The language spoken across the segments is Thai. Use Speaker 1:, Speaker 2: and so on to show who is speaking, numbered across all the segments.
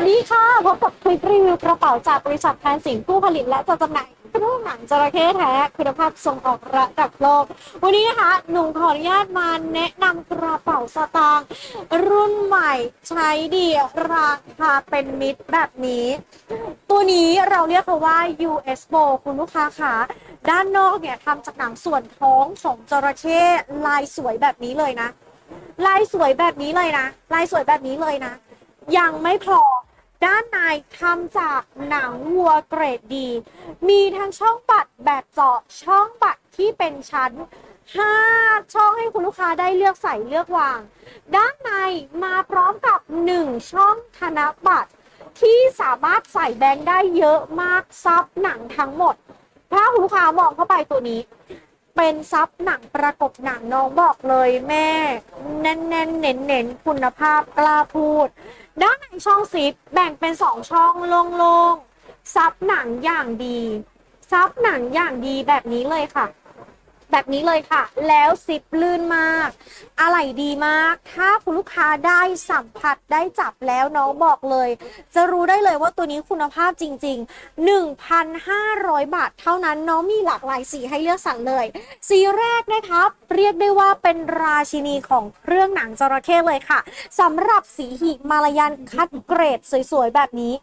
Speaker 1: วัสดีค่ะพบกับคลิปรีวิวกระเป๋าจากบริษัทแทนสิงผู้ผลิตและจัดจำหน่ายเครื่องหนังจระเข้แท้คุณภาพส่งออกระดับโลก วันนี้นะคะ หนุ่มขออนุญาตมาแนะนำกระเป๋าสตางค์รุ่นใหม่ใช้ดีราคาเป็นมิตรแบบนี้ ตัวนี้เราเรียกเขาว่า US b o คุณลูกค้าค่ะด้านนอกเนี่ยทำจากหนังส่วนท้องของจระเข้ลายสวยแบบนี้เลยนะ ลายสวยแบบนี้เลยนะ ลายสวยแบบนี้เลยนะ ยังไม่พอ ด้านในทำจากหนังวัวเกรดดี มีทั้งช่องบัตรแบบเจาะช่องบัตรที่เป็นชั้น5ช่องให้คุณลูกค้าได้เลือกใส่เลือกวาง ด้านในมาพร้อมกับ1ช่องธนบัตร ที่สามารถใส่แบงค์ได้เยอะมากซับหนังทั้งหมด ถ้าคุณลูกค้ามองเข้าไปตัวนี้ เป็นซับหนังประกบหนังน้องบอกเลยแม่ แน่นๆเน้นๆคุณภาพกล้าพูด ช่องซิปแบ่งเป็นสองช่องโล่งๆซับหนังอย่างดีซับหนังอย่างดีแบบนี้เลยค่ะ แบบนี้เลยค่ะ แล้วซิปลื่นมาก อะไหล่ดีมาก ถ้าคุณลูกค้าได้สัมผัสได้จับแล้วน้องบอกเลย จะรู้ได้เลยว่าตัวนี้คุณภาพจริง ๆ 1,500 บาทเท่านั้นน้องมีหลากหลายสีให้เลือกสรรเลย สีแรกนะครับเรียกได้ว่าเป็นราชินีของเครื่องหนังจระเข้เลยค่ะสำหรับสีหิมาลายันคัดเกรดสวยๆ แบบนี้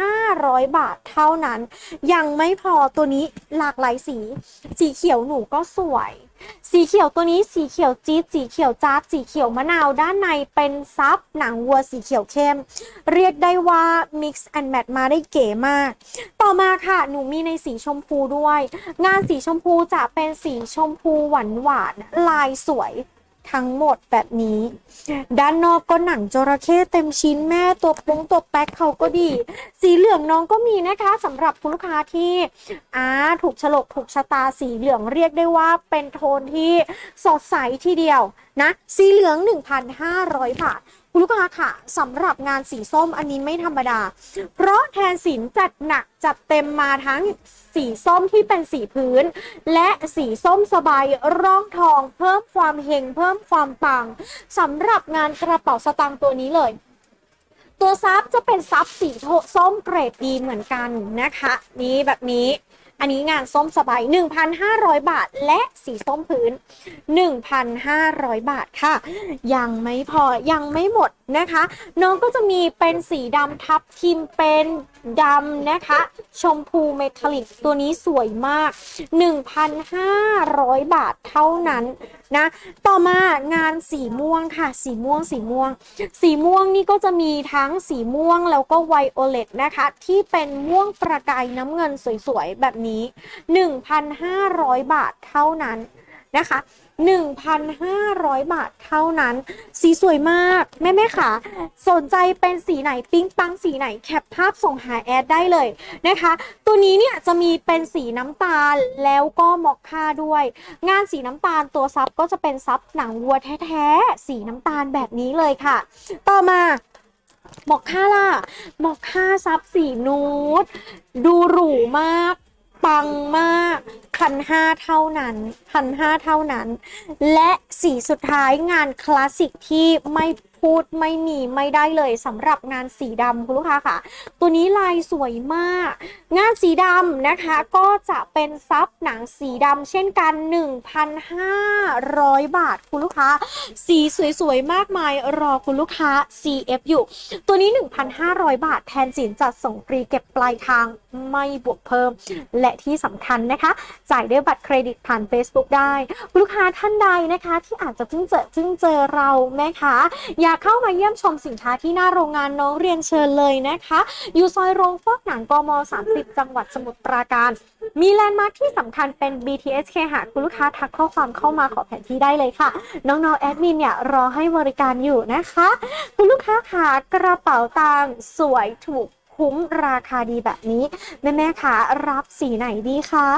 Speaker 1: 1,500 บาทเท่านั้น ยังไม่พอตัวนี้หลากหลายสี สีเขียวหนูก็สวย สีเขียวตัวนี้สีเขียวจี๊ดสีเขียวจ้าสีเขียวมะนาวด้านในเป็นซับหนังวัวสีเขียวเข้ม เรียกได้ว่า mix and match มาได้เก๋มาก ต่อมาค่ะหนูมีในสีชมพูด้วย งานสีชมพูจะเป็นสีชมพูหวานหวานลายสวย ทั้งหมดแบบนี้ ด้านนอกก็หนังจระเข้เต็มชิ้นแม่ตัวปุ้งตัวแป๊กเขาก็ดี สีเหลืองน้องก็มีนะคะสำหรับคุณลูกค้าที่อ่าถูกฉลกถูกชะตาสีเหลืองเรียกได้ว่าเป็นโทนที่สดใสทีเดียว นะสีเหลือง 1,500 บาท คุณลูกค้าค่ะสำหรับงานสีส้มอันนี้ไม่ธรรมดา เพราะแทนสินจัดหนักจัดเต็มมาทั้งสีส้มที่เป็นสีพื้น และสีส้มสบายร่องทอง เพิ่มความเฮงเพิ่มความปังสำหรับงานกระเป๋าสตางค์ตัวนี้เลยตัวซับจะเป็นซับสีโทส้มเกรดดีเหมือนกันนะคะ นี้แบบนี้ อันนี้งานส้มสบาย 1,500 บาท และสีส้มพื้น 1,500 บาทค่ะ ยังไม่พอยังไม่หมดนะคะ น้องก็จะมีเป็นสีดำทับทิมเป็นดำนะคะ ชมพูเมทัลลิกตัวนี้สวยมาก 1,500 บาทเท่านั้นนะ ต่อมางานสีม่วงค่ะ สีม่วงสีม่วง สีม่วงนี่ก็จะมีทั้งสีม่วงแล้วก็ไวโอเลตนะคะ ที่เป็นม่วงประกายน้ำเงินสวยๆ แบบนี้1,500 บาทเท่านั้นนะคะ 1,500 บาทเท่านั้น สีสวยมาก แม่แม่ค่ะ สนใจเป็นสีไหนปิ๊งปังสีไหนแคปภาพส่งหาแอดได้เลยนะคะ ตัวนี้เนี่ยจะมีเป็นสีน้ำตาลแล้วก็มอคค่าด้วย งานสีน้ำตาลตัวซับก็จะเป็นซับหนังวัวแท้ๆ สีน้ำตาลแบบนี้เลยค่ะ ต่อมาหมอคค่าล่ะหมอคค่าซับสีนูดดูหรูมาก ปังมากพันห้าเท่านั้นพันห้าเท่านั้น และสีสุดท้ายงานคลาสสิกที่ไม่ พูดไม่มีไม่ได้เลยสำหรับงานสีดำคุณลูกค้าค่ะ ตัวนี้ลายสวยมาก งานสีดำนะคะก็จะเป็นซับหนังสีดำเช่นกัน 1,500 บาทคุณลูกค้า สีสวยๆ มากมายรอคุณลูกค้า CF อยู่ ตัวนี้ 1,500 บาทแทนสินจัดส่งฟรีเก็บปลายทางไม่บวกเพิ่ม และที่สำคัญนะคะ จ่ายด้วยบัตรเครดิตผ่าน Facebook ได้คุณลูกค้าท่านใดนะคะ ที่อาจจะเพิ่งเจอเพิ่งเจอเราแม่คะอยากเข้ามาเยี่ยมชมสินค้าที่หน้าโรงงานน้องเรียนเชิญเลยนะคะ อยู่ซอยโรงฟอกหนังกม 30 จังหวัดสมุทรปราการ มีแลนด์มาร์คที่สำคัญเป็น BTS เคหะคุณลูกค้าทักข้อความเข้ามาขอแผนที่ได้เลยค่ะ น้องๆแอดมินเนี่ยรอให้บริการอยู่นะคะ คุณลูกค้าค่ะกระเป๋าตังสวยถูกคุ้มราคาดีแบบนี้ แม่ๆค่ะรับสีไหนดีคะ